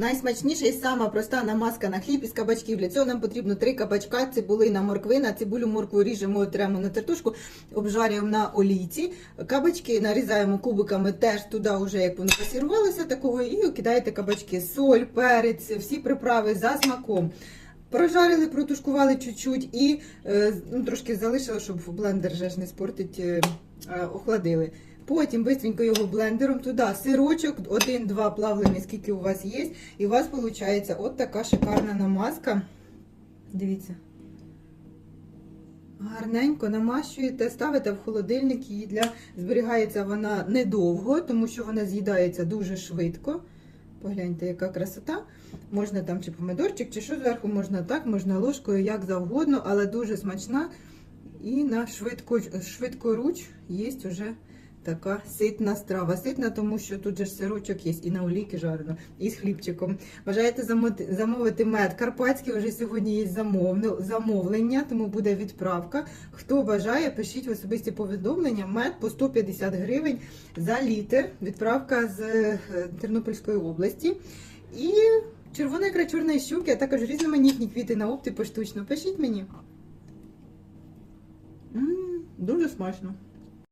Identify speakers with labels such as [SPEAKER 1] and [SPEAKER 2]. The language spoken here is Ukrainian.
[SPEAKER 1] Найсмачніша і сама проста намазка на хліб із кабачків. Для цього нам потрібно три кабачка, цибулина, морквина, цибулю, моркву ріжемо, тремо на тертушку, обжарюємо на олійці. Кабачки нарізаємо кубиками теж туди, вже як воно пасірувалося такого, і кидаєте кабачки, соль, перець, всі приправи за смаком. Прожарили, протушкували чуть-чуть і е, ну, трошки залишили, щоб блендер же ж не спортить, е, е, охладили. Потім бистренько його блендером туди сирочок, один-два плавлені, скільки у вас є. І у вас виходить от така шикарна намазка. Дивіться. Гарненько намащуєте, ставите в холодильник її для зберігається вона недовго, тому що вона з'їдається дуже швидко. Погляньте, яка красота. Можна там чи помидорчик, чи що зверху, можна так, можна ложкою, як завгодно, але дуже смачна. І на швидку, швидкоруч є вже така ситна страва. Ситна, тому що тут же сирочок є і на олійки жарено, і з хлібчиком. Бажаєте замовити мед карпатський, вже сьогодні є замовлення, тому буде відправка. Хто бажає, пишіть в особисті повідомлення. Мед по 150 гривень за літр. Відправка з е, Тернопільської області. І червона ікра чорної щуки, а також різноманітні квіти на опті поштучно. Пишіть мені. Дуже смачно.